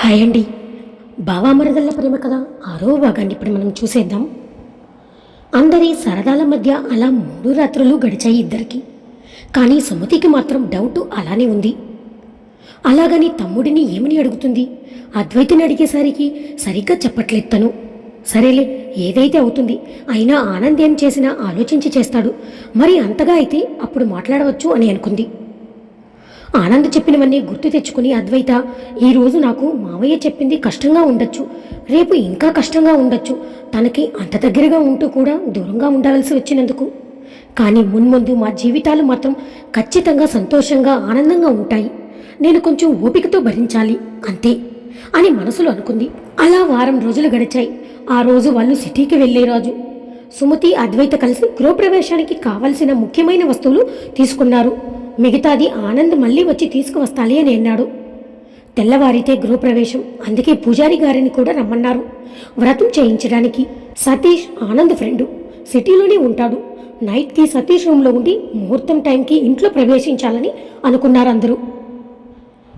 Hi అండి. బావామరదళ్ళ ప్రేమ కథ ఆరో భాగాన్ని ఇప్పుడు మనం చూసేద్దాం. అందరి సరదాల మధ్య అలా మూడు రాత్రులు గడిచాయి ఇద్దరికి. కానీ సుమతికి మాత్రం డౌట్ అలానే ఉంది. అలాగని తమ్ముడిని ఏమని అడుగుతుంది? అద్వైతిని అడిగేసరికి సరిగ్గా చెప్పట్లేదు తను. సరేలే ఏదైతే అవుతుంది అయినా ఆనంద్ ఏం చేసినా ఆలోచించి చేస్తాడు. మరి అంతగా అయితే అప్పుడు మాట్లాడవచ్చు అని అనుకుంది. ఆనంద్ చెప్పినవన్నీ గుర్తు తెచ్చుకుని అద్వైత ఈరోజు నాకు మావయ్య చెప్పింది కష్టంగా ఉండొచ్చు. రేపు ఇంకా కష్టంగా ఉండొచ్చు. తనకి అంత దగ్గరగా ఉంటూ కూడా దూరంగా ఉండవలసి వచ్చినందుకు. కానీ మున్ముందు మా జీవితాలు మాత్రం ఖచ్చితంగా సంతోషంగా ఆనందంగా ఉంటాయి. నేను కొంచెం ఓపికతో భరించాలి అంతే అని మనసులో అనుకుంది. అలా వారం రోజులు గడిచాయి. ఆ రోజు వాళ్ళు సిటీకి వెళ్ళే రాజు. సుమతి అద్వైత కలిసి గృహప్రవేశానికి కావలసిన ముఖ్యమైన వస్తువులు తీసుకున్నారు. మిగతాది ఆనంద్ మళ్ళీ వచ్చి తీసుకువస్తాలి అని అన్నాడు. తెల్లవారితే గృహప్రవేశం. అందుకే పూజారి గారిని కూడా రమ్మన్నారు. వ్రతం చేయించడానికి సతీష్ ఆనంద్ ఫ్రెండు సిటీలోనే ఉంటాడు. నైట్కి సతీష్ రూమ్లో ఉండి ముహూర్తం టైంకి ఇంట్లో ప్రవేశించాలని అనుకున్నారు అందరూ.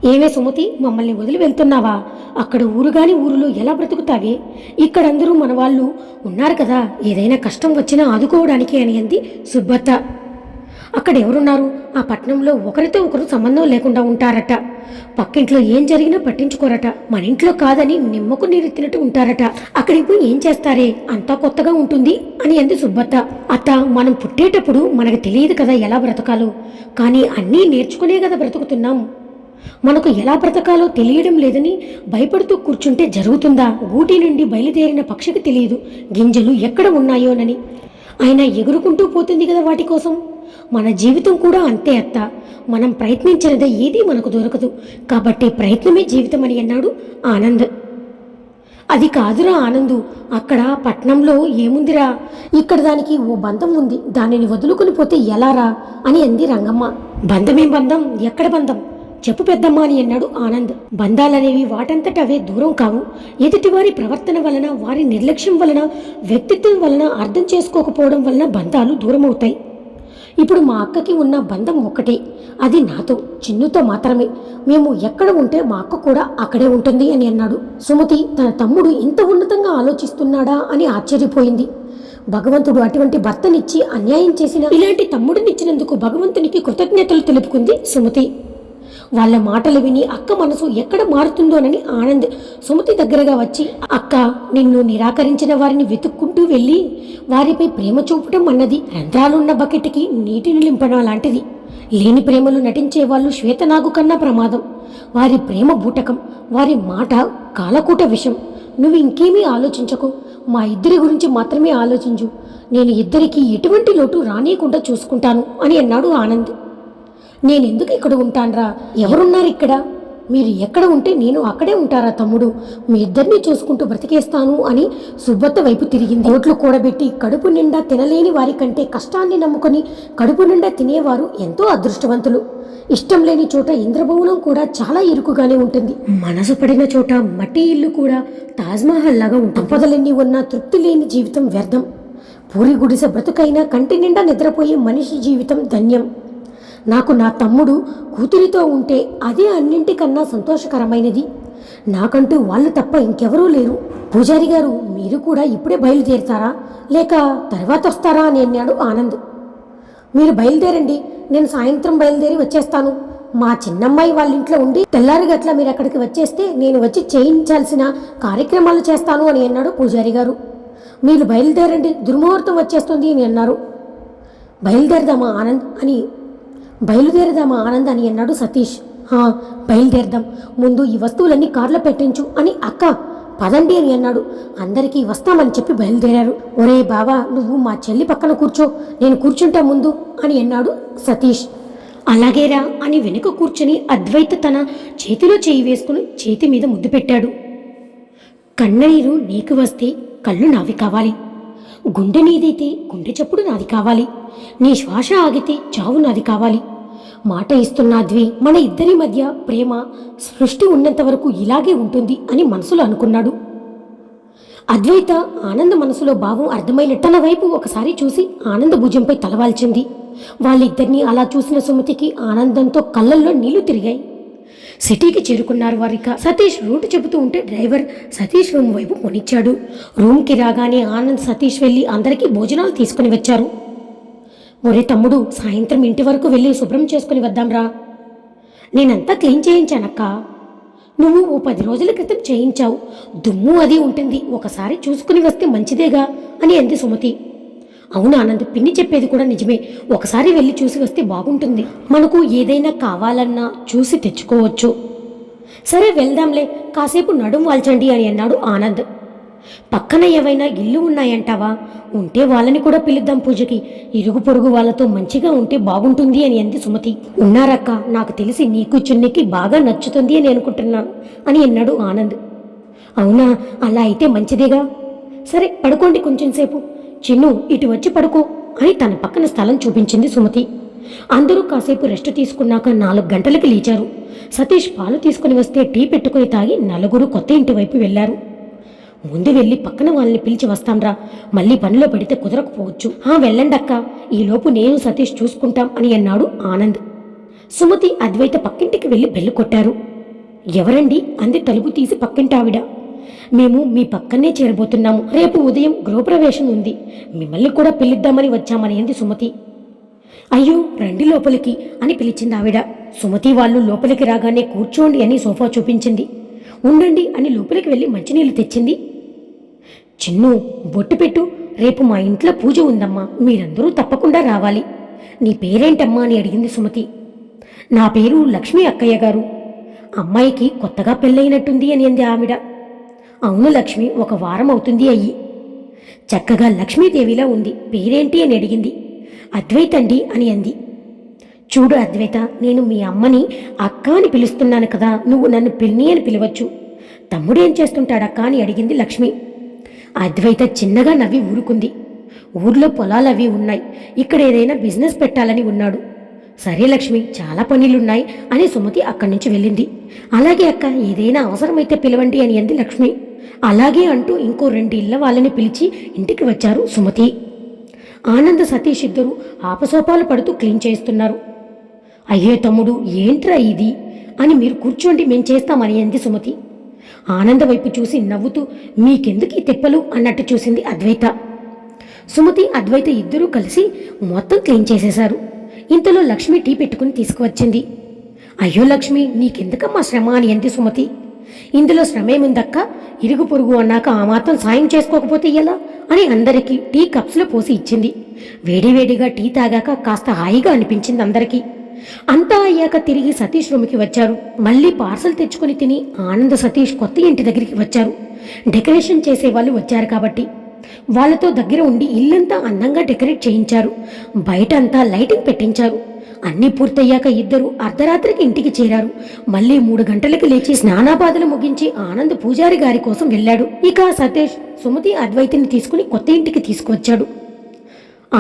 ఏమే సుమతి మమ్మల్ని వదిలి వెళ్తున్నావా? అక్కడ ఊరుగాని ఊరిలో ఎలా బ్రతుకుతావే? ఇక్కడందరూ మన వాళ్ళు ఉన్నారు కదా. ఏదైనా కష్టం వచ్చినా ఆదుకోవడానికి అని అంది సుబ్బత్త. అక్కడ ఎవరున్నారు? ఆ పట్నంలో ఒకరితో ఒకరు సంబంధం లేకుండా ఉంటారట. పక్కింట్లో ఏం జరిగినా పట్టించుకోరట. మన ఇంట్లో కాదని నిమ్మకు నీరెత్తినట్టు ఉంటారట. అక్కడికి పోయి ఏం చేస్తారే? అంతా కొత్తగా ఉంటుంది అని అంది సుబ్బత్త. అత్త మనం పుట్టేటప్పుడు మనకు తెలియదు కదా ఎలా బ్రతకాలో. కానీ అన్నీ నేర్చుకునే కదా బ్రతుకుతున్నాం. మనకు ఎలా బ్రతకాలో తెలియడం లేదని భయపడుతూ కూర్చుంటే జరుగుతుందా? గూటి నుండి బయలుదేరిన పక్షికి తెలియదు. గింజలు ఎక్కడ ఉన్నాయోనని. అయినా ఎగురుకుంటూ పోతుంది కదా వాటి కోసం. మన జీవితం కూడా అంతే అత్త. మనం ప్రయత్నించినదే ఏదీ మనకు దొరకదు. కాబట్టి ప్రయత్నమే జీవితం అని అన్నాడు ఆనంద్. అది కాదురా ఆనందు అక్కడ పట్నంలో ఏముందిరా? ఇక్కడ దానికి ఓ బంధం ఉంది. దానిని వదులుకుని పోతే ఎలారా? అని అంది రంగమ్మ. బంధమేం బంధం? ఎక్కడ బంధం? చెప్పు పెద్దమ్మ అని అన్నాడు ఆనంద్. బంధాలనేవి వాటంతట అవే దూరం కావు. ఎదుటివారి ప్రవర్తన వలన వారి నిర్లక్ష్యం వలన వ్యక్తిత్వం వలన అర్థం చేసుకోకపోవడం వలన బంధాలు దూరమవుతాయి. ఇప్పుడు మా అక్కకి ఉన్న బంధం ఒక్కటే. అది నాతో చిన్నుతో మాత్రమే. మేము ఎక్కడ ఉంటే మా అక్క కూడా అక్కడే ఉంటుంది అని అన్నాడు. సుమతి తన తమ్ముడు ఇంత ఉన్నతంగా ఆలోచిస్తున్నాడా అని ఆశ్చర్యపోయింది. భగవంతుడు అటువంటి భర్తనిచ్చి అన్యాయం చేసిన ఇలాంటి తమ్ముడినిచ్చినందుకు భగవంతునికి కృతజ్ఞతలు తెలుపుకుంది సుమతి. వాళ్ళ మాటలు విని అక్క మనసు ఎక్కడ మారుతుందోనని ఆనంద్ సుమతి దగ్గరగా వచ్చి అక్క నిన్ను నిరాకరించిన వారిని వెతుక్కుంటూ వెళ్ళి వారిపై ప్రేమ చూపటం అన్నది రంధ్రాలున్న బకెట్కి నీటిని నింపడం లాంటిది. లేని ప్రేమలు నటించే వాళ్ళు శ్వేతనాగు కన్నా ప్రమాదం. వారి ప్రేమ బూటకం వారి మాట కాలకూట విషం. నువ్వు ఇంకేమీ ఆలోచించకు. మా ఇద్దరి గురించి మాత్రమే ఆలోచించు. నేను ఇద్దరికి ఎటువంటి లోటు రానియకుండా చూసుకుంటాను అని అన్నాడు ఆనంద్. నేనెందుకు ఇక్కడ ఉంటాన్రా? ఎవరున్నారు ఇక్కడ? మీరు ఎక్కడ ఉంటే నేను అక్కడే ఉంటారా తమ్ముడు? మీ ఇద్దరిని చూసుకుంటూ బ్రతికేస్తాను అని సుబ్బత్త వైపు తిరిగింది. ఓట్లు కూడబెట్టి కడుపు నిండా తినలేని వారి కంటే కష్టాన్ని నమ్ముకొని కడుపు నిండా తినేవారు ఎంతో అదృష్టవంతులు. ఇష్టం లేని చోట ఇంద్రభవనం కూడా చాలా ఇరుకుగానే ఉంటుంది. మనసు పడిన చోట మట్టి ఇల్లు కూడా తాజ్మహల్ లాగా ఉంటుంది. సంపదలెన్ని ఉన్నా తృప్తి లేని జీవితం వ్యర్థం. పూరి గుడిసె బ్రతుకైనా కంటి నిండా నిద్రపోయే మనిషి జీవితం ధన్యం. నాకు నా తమ్ముడు కూతురితో ఉంటే అదే అన్నింటికన్నా సంతోషకరమైనది. నాకంటూ వాళ్ళు తప్ప ఇంకెవరూ లేరు. పూజారి గారు మీరు కూడా ఇప్పుడే బయలుదేరుతారా? లేక తర్వాత వస్తారా అని అన్నాడు ఆనంద్. మీరు బయలుదేరండి నేను సాయంత్రం బయలుదేరి వచ్చేస్తాను. మా చిన్నమ్మాయి వాళ్ళ ఇంట్లో ఉండి తెల్లారి గట్ల మీరు అక్కడికి వచ్చేస్తే నేను వచ్చి చేయించాల్సిన కార్యక్రమాలు చేస్తాను అని అన్నాడు పూజారి గారు. మీరు బయలుదేరండి దుర్ముహూర్తం వచ్చేస్తుంది అని అన్నారు. బయలుదేరదామా ఆనంద్ అని బయలుదేరదామా ఆనంద్ అని అన్నాడు సతీష్. "హా, బయలుదేరదాం. ముందు ఈ వస్తువులన్నీ కార్లో పెట్టించు అని అక్క పదండి అని అన్నాడు. అందరికీ వస్తామని చెప్పి బయలుదేరారు. ఒరే బావా నువ్వు మా చెల్లి పక్కన కూర్చో. నేను కూర్చుంటా ముందు అని అన్నాడు సతీష్. అలాగేరా అని వెనుక కూర్చుని అద్వైత తన చేతిలో చేయి వేసుకుని చేతి మీద ముద్దు పెట్టాడు. కన్నీరు నీకు వస్తే కళ్ళు నావి కావాలి. గుండె నీదైతే గుండె చప్పుడు నాది కావాలి. నీ శ్వాస ఆగితే చావు నాది కావాలి. మాట ఇస్తున్నాద్వి మన ఇద్దరి మధ్య ప్రేమ సృష్టి ఉన్నంత వరకు ఇలాగే ఉంటుంది అని మనసులో అనుకున్నాడు. అద్వైత ఆనంద మనసులో భావం అర్థమైన తన వైపు ఒకసారి చూసి ఆనంద భుజంపై తలవాల్చింది. వాళ్ళిద్దరినీ అలా చూసిన సుమతికి ఆనందంతో కళ్ళల్లో నీళ్ళు తిరిగాయి. సిటీకి చేరుకున్నారు వారిక. సతీష్ రూట్ చెబుతూ ఉంటే డ్రైవర్ సతీష్ రూమ్ వైపు కొనిచ్చాడు. రూమ్కి రాగానే ఆనంద్ సతీష్ వెళ్ళి అందరికీ భోజనాలు తీసుకుని వచ్చారు. ఒరే తమ్ముడు సాయంత్రం ఇంటి వరకు వెళ్ళి శుభ్రం చేసుకుని వద్దాంరా నేనంతా క్లీన్ చేయించానక్క. నువ్వు ఓ పది రోజుల క్రితం చేయించావు. దుమ్ము అది ఉంటుంది. ఒకసారి చూసుకుని వస్తే మంచిదేగా అని అంది సుమతి. అవును ఆనంద్ పిన్ని చెప్పేది కూడా నిజమే. ఒకసారి వెళ్ళి చూసి వస్తే బాగుంటుంది. మనకు ఏదైనా కావాలన్నా చూసి తెచ్చుకోవచ్చు. సరే వెళ్దాంలే. కాసేపు నడుం వాల్చండి అని అన్నాడు ఆనంద్. పక్కన ఏవైనా ఇల్లు ఉన్నాయంటావా? ఉంటే వాళ్ళని కూడా పిలుద్దాం పూజకి. ఇరుగు పొరుగు వాళ్ళతో మంచిగా ఉంటే బాగుంటుంది అని అంది సుమతి. ఉన్నారక్క నాకు తెలిసి నీకు చున్నికి బాగా నచ్చుతుంది అని అనుకుంటున్నాను అని అన్నాడు ఆనంద్. అవునా? అలా అయితే మంచిదేగా? సరే పడుకోండి కొంచెం సేపు. చిన్ను ఇటు వచ్చి పడుకో. అని తన పక్కన స్థలం చూపించింది సుమతి. అందరూ కాసేపు రెస్ట్ తీసుకున్నాక నాలుగు గంటలకి లేచారు. సతీష్ పాలు తీసుకుని వస్తే టీ పెట్టుకుని తాగి నలుగురు కొత్త ఇంటి వైపు వెళ్ళారు. ముందు వెళ్ళి పక్కన వాళ్ళని పిలిచి వస్తాంరా మళ్ళీ పనిలో పడితే కుదరకపోవచ్చు. ఆ వెళ్ళండి అక్క. ఈలోపు నేను సతీష్ చూసుకుంటాం అని అన్నాడు ఆనంద్. సుమతి అద్వైత పక్కింటికి వెళ్ళి బెల్లు కొట్టారు. ఎవరండి? అంది తలుపు తీసి పక్కింటి ఆవిడ మేము మీ పక్కనే చేరబోతున్నాము. రేపు ఉదయం గృహప్రవేశం ఉంది. మిమ్మల్ని కూడా పిలుద్దామని వచ్చామని అంది సుమతి. అయ్యో రండి లోపలికి అని పిలిచింది ఆవిడ. సుమతి వాళ్ళు లోపలికి రాగానే కూర్చోండి అని సోఫా చూపించింది. ఉండండి అని లోపలికి వెళ్ళి మంచినీళ్ళు తెచ్చింది. చిన్ను బొట్టు పెట్టు. రేపు మా ఇంట్లో పూజ ఉందమ్మా. మీరందరూ తప్పకుండా రావాలి. నీ పేరేంటమ్మా అని అడిగింది సుమతి. నా పేరు లక్ష్మీ అక్కయ్య గారు. అమ్మాయికి కొత్తగా పెళ్ళైనట్టుంది అని అంది ఆవిడ. అవును లక్ష్మి ఒక వారం అవుతుంది అయ్యి. చక్కగా లక్ష్మీదేవిలా ఉంది. పేరేంటి అని అడిగింది. అద్వైతండి అని అంది. చూడు అద్వైత నేను మీ అమ్మని అక్క అని పిలుస్తున్నాను కదా నువ్వు నన్ను పిన్ని అని పిలవచ్చు. తమ్ముడేం చేస్తుంటాడక్క అని అడిగింది లక్ష్మి. అద్వైత చిన్నగా నవ్వి ఊరుకుంది. ఊర్లో పొలాలు అవి ఉన్నాయి. ఇక్కడ ఏదైనా బిజినెస్ పెట్టాలని ఉన్నాడు. సరే లక్ష్మి చాలా పనులున్నాయి అని సుమతి అక్కడి నుంచి వెళ్ళింది. అలాగే అక్క ఏదైనా అవసరమైతే పిలవండి అని అంది లక్ష్మి. అలాగే అంటూ ఇంకో రెండు ఇళ్ళ వాళ్ళని పిలిచి ఇంటికి వచ్చారు సుమతి. ఆనంద సతీష్ ఇద్దరు ఆపసోపాలు పడుతూ క్లీన్ చేస్తున్నారు అయ్యే తమ్ముడు ఏంట్రా ఇది? అని మీరు కూర్చోండి మేం చేస్తామని అంది సుమతి. ఆనంద వైపు చూసి నవ్వుతూ మీకెందుకు ఈ తిప్పలు? అన్నట్టు చూసింది అద్వైత. సుమతి అద్వైత ఇద్దరూ కలిసి మొత్తం క్లీన్ చేసేశారు. ఇంతలో లక్ష్మి టీ పెట్టుకుని తీసుకువచ్చింది. అయ్యో లక్ష్మి నీకెందుకమ్మా శ్రమ అని అంది సుమతి. ఇందులో శ్రమేముందక్క? ఇరుగు పొరుగు అన్నాక ఆ మాత్రం సాయం చేసుకోకపోతే ఎలా? అని అందరికీ టీ కప్స్లో పోసి ఇచ్చింది. వేడివేడిగా టీ తాగాక కాస్త హాయిగా అనిపించింది అందరికీ. అంతా అయ్యాక తిరిగి సతీష్ రూమ్కి వచ్చారు. మళ్ళీ పార్సల్ తెచ్చుకుని తిని ఆనంద సతీష్ కొత్త ఇంటి దగ్గరికి వచ్చారు. డెకరేషన్ చేసే వాళ్ళు వచ్చారు కాబట్టి. వాళ్ళతో దగ్గర ఉండి ఇల్లంతా అందంగా డెకరేట్ చేయించారు. బయట అంతా లైటింగ్ పెట్టించారు. అన్నీ పూర్తయ్యాక ఇద్దరు అర్ధరాత్రికి ఇంటికి చేరారు. మళ్ళీ మూడు గంటలకు లేచి స్నానాపాదలు ముగించి ఆనంద్ పూజారి గారి కోసం వెళ్ళాడు. ఇక సతీష్ సుమతి అద్వైతిని తీసుకుని కొత్త ఇంటికి తీసుకువచ్చాడు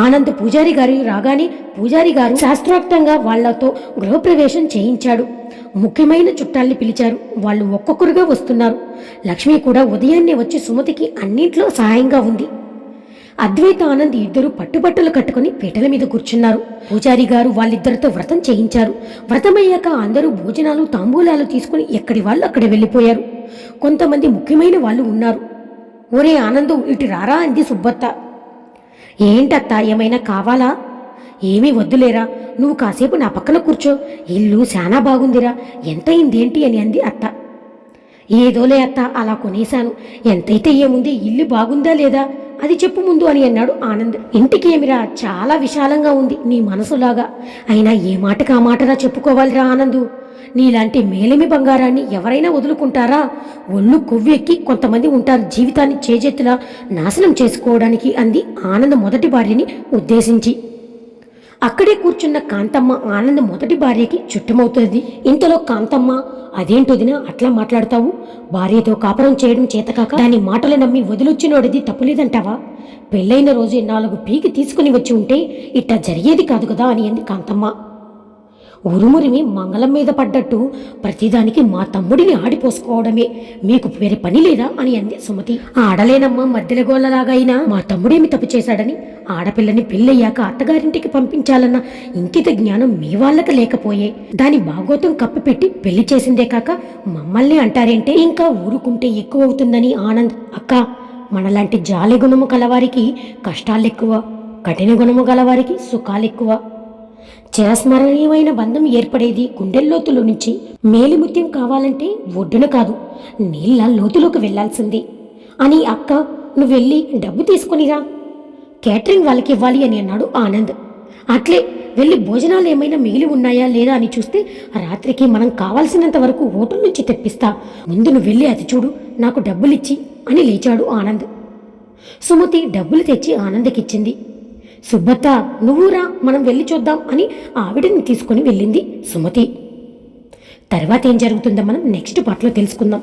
ఆనంద్ పూజారి గారి రాగానే పూజారి గారు శాస్త్రోక్తంగా వాళ్ళతో గృహప్రవేశం చేయించాడు. ముఖ్యమైన చుట్టాల్ని పిలిచారు. వాళ్ళు ఒక్కొక్కరుగా వస్తున్నారు. లక్ష్మి కూడా ఉదయాన్నే వచ్చి సుమతికి అన్నింట్లో సహాయంగా ఉంది. అద్వైత ఆనంద్ ఇద్దరు పట్టుబట్టలు కట్టుకుని పీటల మీద కూర్చున్నారు. పూజారి గారు వాళ్ళిద్దరితో వ్రతం చేయించారు. వ్రతమయ్యాక అందరూ భోజనాలు తాంబూలాలు తీసుకుని ఎక్కడి వాళ్ళు అక్కడ వెళ్ళిపోయారు. కొంతమంది ముఖ్యమైన వాళ్ళు ఉన్నారు. ఒరే ఆనందం ఇటు రారా అంది సుబ్బత్త. ఏంటత్తా ఏమైనా కావాలా? ఏమీ వద్దులేరా నువ్వు కాసేపు నా పక్కన కూర్చో. ఇల్లు చాలా బాగుందిరా ఎంతయిందేంటి అని అంది అత్త. ఏదోలే అత్త అలా కొనేశాను. ఎంతైతే ఏముంది ఇల్లు బాగుందా లేదా? అది చెప్పు ముందు అని అన్నాడు ఆనంద్. ఇంటికి ఏమిరా చాలా విశాలంగా ఉంది నీ మనసులాగా. అయినా ఏ మాటకు ఆ మాటరా చెప్పుకోవాలిరా ఆనందు? నీలాంటి మేలిమి బంగారాన్ని ఎవరైనా వదులుకుంటారా? ఒళ్ళు కొవ్వెక్కి కొంతమంది ఉంటారు జీవితాన్ని చేజెత్తులా నాశనం చేసుకోవడానికి అంది ఆనంద్ మొదటి భార్యని ఉద్దేశించి. అక్కడే కూర్చున్న కాంతమ్మ ఆనంద్ మొదటి భార్యకి చుట్టమవుతుంది. ఇంతలో కాంతమ్మ అదేంటొదినా అట్లా మాట్లాడతావు? భార్యతో కాపురం చేయడం చేతకాక దాని మాటలు నమ్మి వదిలొచ్చినోడిది తప్పులేదంటావా? పెళ్ళైన రోజే నాలుగు పీకి తీసుకుని వచ్చి ఉంటే ఇట్టా జరిగేది కాదు కదా అని అంది కాంతమ్మ. ఉరుమురిమి మంగళం మీద పడ్డట్టు ప్రతిదానికి మా తమ్ముడిని ఆడిపోసుకోవడమే. మీకు వేరే పని లేదా? అని అంది సుమతి. ఆడలేనమ్మా మధ్యల గోళ్ళలాగా అయినా మా తమ్ముడేమి తప్పు చేశాడని? ఆడపిల్లని పెళ్ళయ్యాక అత్తగారింటికి పంపించాలన్న ఇంకిత జ్ఞానం మీ వాళ్ళకి లేకపోయే. దాని బాగోతం కప్పిపెట్టి పెళ్ళి చేసిందే కాక మమ్మల్ని అంటారేంటే ఇంకా ఊరుకుంటే ఎక్కువ అవుతుందని ఆనంద్. అక్క మనలాంటి జాలి గుణము కలవారికి కష్టాలెక్కువ కఠిన గుణము గలవారికి సుఖాలెక్కువ. చిరస్మరణీయమైన బంధం ఏర్పడేది గుండెల్లోతులో నుంచి. మేలిముత్యం కావాలంటే ఒడ్డున కాదు నీళ్ళ లోతులోకి వెళ్ళాల్సింది. అని అక్క నువ్వు వెళ్ళి డబ్బు తీసుకునిరా కేటరింగ్ వాళ్ళకి ఇవ్వాలి అని అన్నాడు ఆనంద్. అట్లే వెళ్ళి భోజనాలు ఏమైనా మిగిలి ఉన్నాయా లేదా అని చూస్తే రాత్రికి మనం కావాల్సినంత వరకు హోటల్ నుంచి తెప్పిస్తా. ముందు నువ్వు వెళ్ళి అది చూడు నాకు డబ్బులిచ్చి అని లేచాడు ఆనంద్. సుమతి డబ్బులు తెచ్చి ఆనందకిచ్చింది. సుబ్బత్త నువ్వురా మనం వెళ్ళి చూద్దాం అని ఆవిడని తీసుకుని వెళ్ళింది సుమతి. తర్వాత ఏం జరుగుతుందో మనం నెక్స్ట్ పాటలో తెలుసుకుందాం.